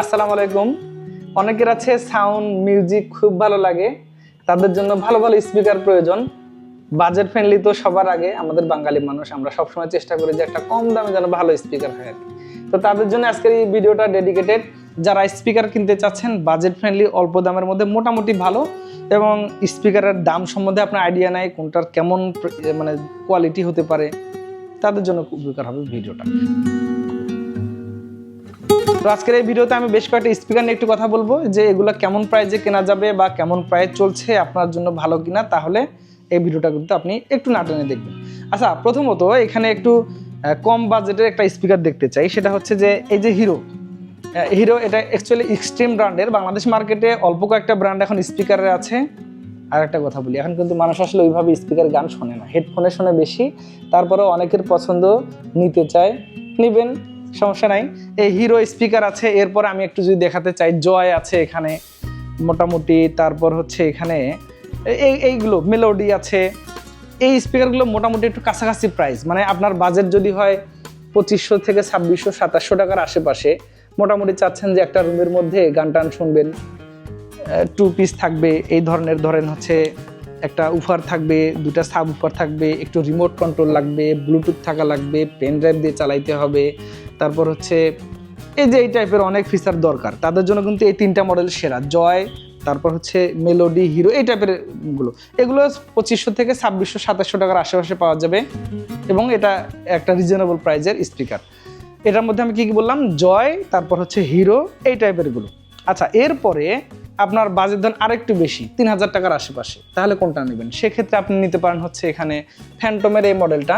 আসসালামু আলাইকুম। অনেকের আছে সাউন্ড মিউজিক খুব ভালো লাগে। তাদের জন্য ভালো ভালো স্পিকার প্রয়োজন। বাজেট ফ্রেন্ডলি তো সবার আগে। আমাদের বাঙালি মানুষ, আমরা সবসময় চেষ্টা করি যে একটা কম দামে যেন ভালো স্পিকার হয়। আর। তো তাদের জন্য আজকের এই ভিডিওটা ডেডিকেটেড যারা স্পিকার কিনতে চাচ্ছেন বাজেট ফ্রেন্ডলি অল্প দামের মধ্যে মোটামুটি ভালো এবং স্পিকারের দাম সম্বন্ধে আপনার আইডিয়া নাই, কোনটার কেমন মানে কোয়ালিটি হতে পারে, তাদের জন্য খুব উপকার হবে ভিডিওটা। তো আজকের এই ভিডিওতে আমি বেশ কয়েকটা স্পিকার নিয়ে একটু কথা বলব যে এগুলো কেমন প্রাইজে কেনা যাবে বা কেমন প্রাইস চলছে, আপনার জন্য ভালো কিনা, তাহলে এই ভিডিওটা কিন্তু আপনি একটু নাটনে দেখবেন। আচ্ছা প্রথমত এখানে একটু কম বাজেটের একটা স্পিকার দেখতে চাই। সেটা হচ্ছে যে এই যে হিরো হিরো এটা অ্যাকচুয়ালি এক্সট্রিম ব্র্যান্ডের বাংলাদেশ মার্কেটে অল্প কয়েকটা ব্র্যান্ড এখন স্পিকারে আছে। আর একটা কথা বলি, এখন কিন্তু মানুষ আসলে ওইভাবে স্পিকার গান শোনে না। হেডফোনে শোনে বেশি, তারপরেও অনেকের পছন্দ নিতে চায়। নিবেন সমস্যা নাই। এই হিরো স্পিকার আছে, এরপর আমি একটু যদি দেখাতে চাই, জয় আছে এখানে, মোটামুটি তারপর হচ্ছে এখানে, এই, এইগুলো মেলোডি আছে। এই স্পিকারগুলো মোটামুটি একটু কাছাকাছি প্রাইস মানে আপনার বাজেট যদি হয় পঁচিশশো থেকে ছাব্বিশশো, সাতাশশো টাকার আশেপাশে, মোটামুটি চাচ্ছেন যে একটা রুমের মধ্যে গান টান শুনবেন। টু পিস থাকবে, এই ধরনের, ধরেন হচ্ছে একটা উফার থাকবে দুটা সাব উফার থাকবে, একটু রিমোট কন্ট্রোল লাগবে ব্লুটুথ থাকা লাগবে পেন ড্রাইভ দিয়ে চালাইতে হবে তারপর হচ্ছে এই যে এই টাইপের অনেক ফিচার দরকার। তাদের জন্য কিন্তু এই তিনটা মডেল সেরা। জয়, তারপর হচ্ছে মেলোডি হিরো এই টাইপেরগুলো। এগুলো পঁচিশশো থেকে ছাব্বিশশো, সাতাশশো টাকার আশেপাশে পাওয়া যাবে এবং এটা একটা রিজনেবল প্রাইজের স্পিকার এটার মধ্যে আমি কী কী বললাম? জয়, তারপর হচ্ছে হিরো এই টাইপেরগুলো। আচ্ছা এরপরে আপনার বাজেট ধরেন আরেকটু বেশি, তিন হাজার টাকার আশেপাশে। তাহলে কোনটা নেবেন? সেক্ষেত্রে আপনি নিতে পারেন হচ্ছে এখানে ফ্যান্টমের এই মডেলটা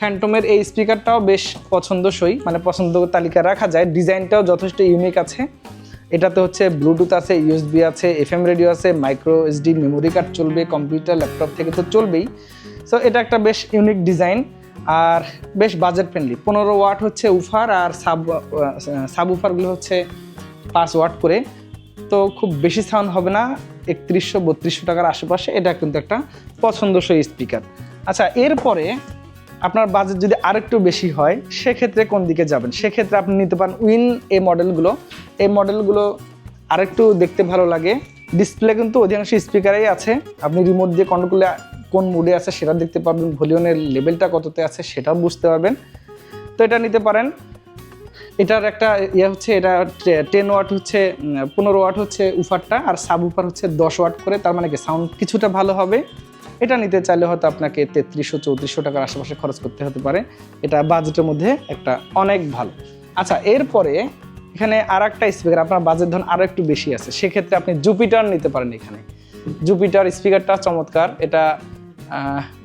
ফ্যান্টমের এই স্পিকারটাও বেশ পছন্দসই মানে পছন্দ তালিকা রাখা যায়। ডিজাইনটাও যথেষ্ট ইউনিক আছে। এটাতে হচ্ছে ব্লুটুথ আছে ইউএসবি আছে এফএম রেডিও আছে মাইক্রো এসডি মেমোরি কার্ড চলবে কম্পিউটার ল্যাপটপ থেকে তো চলবেই। সো এটা একটা বেশ ইউনিক ডিজাইন আর বেশ বাজেট ফ্রেন্ডলি পনেরো ওয়াট হচ্ছে উফার আর সাব সাব উফারগুলো হচ্ছে পাঁচ ওয়াট করে। তো খুব বেশি সাউন্ড হবে না, একত্রিশশো বত্রিশশো টাকার আশেপাশে। এটা কিন্তু একটা পছন্দসই স্পিকার আচ্ছা এরপরে আপনার বাজেট যদি আরেকটু বেশি হয়, সেক্ষেত্রে কোন দিকে যাবেন? সেক্ষেত্রে আপনি নিতে পারেন উইন এই মডেলগুলো এই মডেলগুলো আরেকটু দেখতে ভালো লাগে। ডিসপ্লে কিন্তু অধিকাংশ স্পিকারেই আছে। আপনি রিমোট দিয়ে কন্ট্রোল করলে কোন মুডে আছে সেটা দেখতে পাবেন ভলিউমের লেভেলটা কততে আছে সেটাও বুঝতে পারবেন। তো এটা নিতে পারেন। এটার একটা ইয়ে হচ্ছে, এটা টেন ওয়াট হচ্ছে পনেরো ওয়াট হচ্ছে উফারটা, আর সাব উফার হচ্ছে দশ ওয়াট করে। তার মানে কি সাউন্ড কিছুটা ভালো হবে। এটা নিতে চাইলে হয়তো আপনাকে তেত্রিশশো, চৌত্রিশশো টাকার আশেপাশে খরচ করতে হতে পারে। এটা বাজেটের মধ্যে একটা অনেক ভালো। আচ্ছা এরপরে এখানে আর একটা স্পিকার আপনার বাজেট ধরুন আরও একটু বেশি আছে। সেক্ষেত্রে আপনি জুপিটার নিতে পারেন এখানে। জুপিটার স্পিকারটা চমৎকার। এটা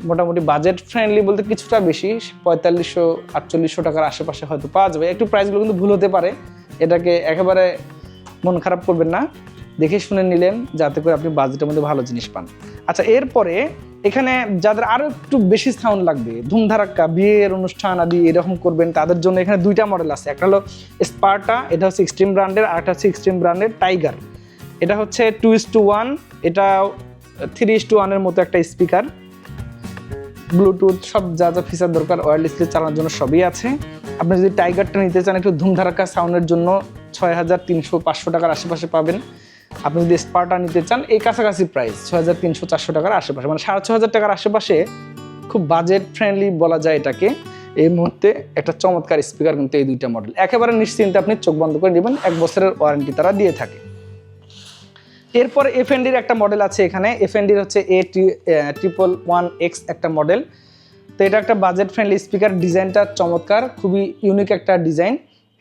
মোটামুটি বাজেট ফ্রেন্ডলি বলতে কিছুটা বেশি। পঁয়তাল্লিশশো, আটচল্লিশশো টাকার আশেপাশে হয়তো পাওয়া যাবে। একটু প্রাইসগুলো কিন্তু ভুল হতে পারে। এটাকে একেবারে মন খারাপ করবেন না। দেখে শুনে নিলেন, যাতে করে আপনি বাজেটের মধ্যে ভালো জিনিস পান। আচ্ছা এরপরে এখানে যাদের আরও একটু বেশি সাউন্ড লাগবে, ধুমধারাক্কা, বিয়ের অনুষ্ঠান আদি এরকম করবেন, তাদের জন্য এখানে দুইটা মডেল আছে। একটা হলো স্পার্টা এটা হচ্ছে এক্সট্রিম ব্র্যান্ডের আর একটা হচ্ছে এক্সট্রিম ব্র্যান্ডের টাইগার এটা হচ্ছে টু ইস টু ওয়ান এটা থ্রি ইস টু ওয়ানের মতো একটা স্পিকার ব্লুটুথ সব যা যা ফিচার দরকার ওয়্যারলেসলি চালানোর জন্য সবই আছে। আপনি যদি টাইগারটা নিতে চান, একটু ধুমধারাক্কা সাউন্ডের জন্য ছয় হাজার তিনশো পাঁচশো টাকার আশেপাশে পাবেন। আপনি যদি স্পার্টা নিতে চান, এই কাছাকাছি প্রাইস ছয় হাজার তিনশো চারশো টাকার আশেপাশে। মানে সাড়ে ছ হাজার টাকার আশেপাশে খুব বাজেট ফ্রেন্ডলি বলা যায় এটাকে। এই মুহূর্তে একটা চমৎকার স্পিকার কিন্তু এই দুইটা মডেল একেবারে নিশ্চিন্তে আপনি চোখ বন্ধ করে নেবেন, এক বছরের ওয়ারেন্টি তারা দিয়ে থাকে। এরপর এফএনডির একটা মডেল আছে এখানে। এফএনডির হচ্ছে এ ট্রিপল ওয়ান এক্স একটা মডেল তো এটা একটা বাজেট ফ্রেন্ডলি স্পিকার ডিজাইনটা চমৎকার, খুবই ইউনিক একটা ডিজাইন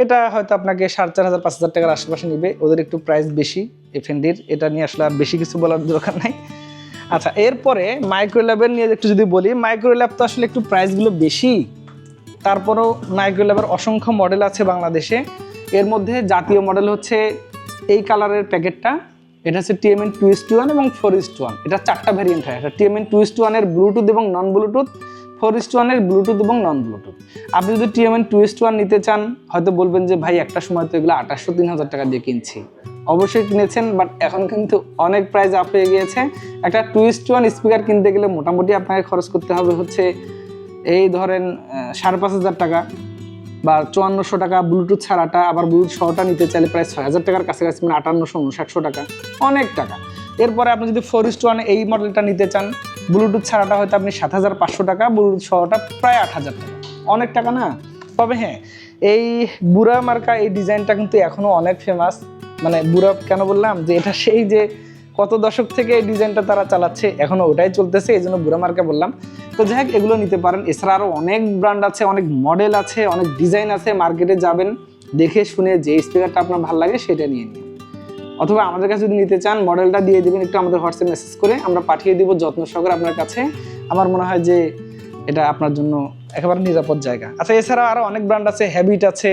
এটা হয়তো আপনাকে সাড়ে চার হাজার, পাঁচ হাজার টাকার আশেপাশে নিবে। ওদের একটু প্রাইস বেশি এফএনডির এটা নিয়ে আসলে আর বেশি কিছু বলার দরকার নাই। আচ্ছা এরপরে মাইক্রো ল্যাবের নিয়ে একটু যদি বলি মাইক্রো ল্যাব তো আসলে একটু প্রাইসগুলো বেশি। তারপরেও মাইক্রো ল্যাবের অসংখ্য মডেল আছে বাংলাদেশে। এর মধ্যে জাতীয় মডেল হচ্ছে এই কালারের প্যাকেটটা এটা হচ্ছে TMN two is to one এবং ফোর ইস টু ওয়ান এটা চারটা ভ্যারিয়েন্ট হয়। এটা টিএমএন টু ইস টু ওয়ানের ব্লুটুথ এবং non Bluetooth four is to ওয়ানের ব্লুটুথ এবং নন ব্লুটুথ আপনি যদি TMN two is to one নিতে চান, হয়তো বলবেন যে, ভাই, একটা সময় তো এগুলো আঠাশশো তিন হাজার টাকা দিয়ে কিনছি। অবশ্যই কিনেছেন বাট এখন কিন্তু অনেক প্রাইস আপ হয়ে গিয়েছে। একটা two is to one speaker কিনতে গেলে মোটামুটি আপনাকে খরচ করতে হবে হচ্ছে এই ধরেন সাড়ে পাঁচ হাজার টাকা বা চুয়ান্নশো টাকা ব্লুটুথ ছাড়াটা, আবার ব্লুটুথ সহটা নিতে চাইলে প্রায় ছয় হাজার টাকার কাছাকাছি মানে আটান্নশো উনষাটশো টাকা। অনেক টাকা। এরপরে আপনি যদি ফোর ইস ওয়ান এই মডেলটা নিতে চান ব্লুটুথ ছাড়াটা হয়তো আপনি সাত হাজার পাঁচশো টাকা ব্লুটুথ সহটা প্রায় আট হাজার টাকা। অনেক টাকা না? তবে হ্যাঁ এই বুড়া মার্কা এই ডিজাইনটা কিন্তু এখনও অনেক ফেমাস মানে বুড়া কেন বললাম যে এটা সেই যে কত দশক থেকে এই ডিজাইনটা তারা চালাচ্ছে, এখনও ওটাই চলতেছে, এই জন্য বুড়া মার্কা বললাম। তো যাই হোক, এগুলো নিতে পারেন। এছাড়া আরও অনেক ব্র্যান্ড আছে, অনেক মডেল আছে, অনেক ডিজাইন আছে মার্কেটে যাবেন, দেখে শুনে যে স্পিকারটা আপনার ভালো লাগে, সেটা নিয়ে নিন। অথবা আমাদের কাছে যদি নিতে চান মডেলটা দিয়ে দিবেন একটু আমাদের হোয়াটসঅ্যাপ মেসেজ করে, আমরা পাঠিয়ে দিব যত্ন সহকারে আপনার কাছে। আমার মনে হয় যে এটা আপনার জন্য একেবারে নিরাপদ জায়গা। আচ্ছা এছাড়া আরও অনেক ব্র্যান্ড আছে হ্যাবিট আছে,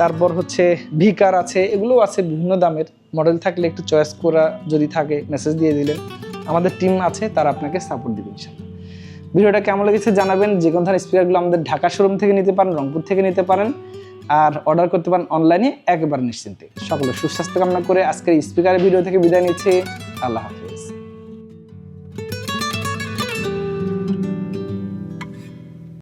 তারপর হচ্ছে ভিকার আছে, এগুলোও আছে বিভিন্ন দামের। মডেল থাকলে একটু চয়েস করা যদি থাকে মেসেজ দিয়ে দিলেন। আমাদের টিম আছে, তারা আপনাকে সাপোর্ট দিবে ভিডিওটা কেমন লেগেছে জানাবেন যে কোনো ধরনের স্পিকারগুলো আমাদের ঢাকা শোরুম থেকে নিতে পারেন, রংপুর থেকে নিতে পারেন। আর অর্ডার করতে পারেন অনলাইনে একবার নিশ্চিন্তে। সকলে সুস্বাস্থ্য কামনা করে আজকের স্পিকারের ভিডিও থেকে বিদায় নিচ্ছি। আল্লাহ হাফেজ।